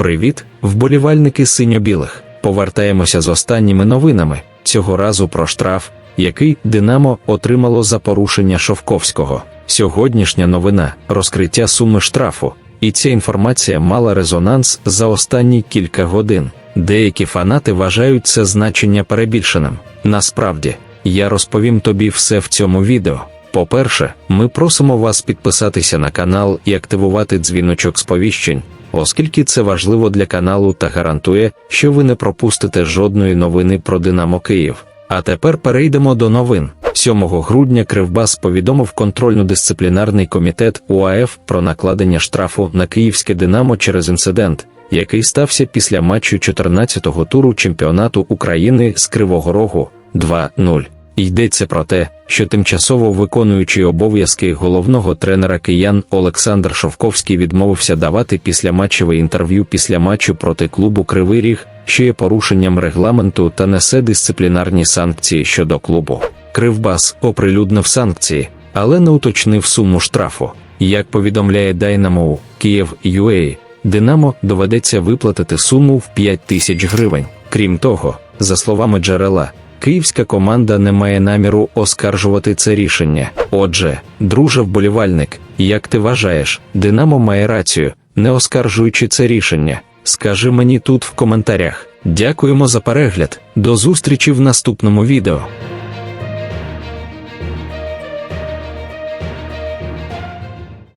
Привіт, вболівальники синьо-білих. Повертаємося з останніми новинами. Цього разу про штраф, який Динамо отримало за порушення Шовковського. Сьогоднішня новина розкриття суми штрафу, і ця інформація мала резонанс за останні кілька годин. Деякі фанати вважають це значення перебільшеним. Насправді, я розповім тобі все в цьому відео. По-перше, ми просимо вас підписатися на канал і активувати дзвіночок сповіщень, оскільки це важливо для каналу та гарантує, що ви не пропустите жодної новини про Динамо Київ. А тепер перейдемо до новин. 7 грудня Кривбас повідомив контрольно-дисциплінарний комітет УАФ про накладення штрафу на київське Динамо через інцидент, який стався після матчу 14-го туру чемпіонату України з Кривого Рогу 2-0. Йдеться про те, що тимчасово виконуючий обов'язки головного тренера киян Олександр Шовковський відмовився давати післяматчеве інтерв'ю після матчу проти клубу Кривий Ріг, що є порушенням регламенту та несе дисциплінарні санкції щодо клубу. Кривбас оприлюднив санкції, але не уточнив суму штрафу. Як повідомляє Dynamo Київ UA, Динамо доведеться виплатити суму в 5 тисяч гривень. Крім того, за словами джерела, київська команда не має наміру оскаржувати це рішення. Отже, друже вболівальник, як ти вважаєш, Динамо має рацію, не оскаржуючи це рішення? Скажи мені тут в коментарях. Дякуємо за перегляд. До зустрічі в наступному відео.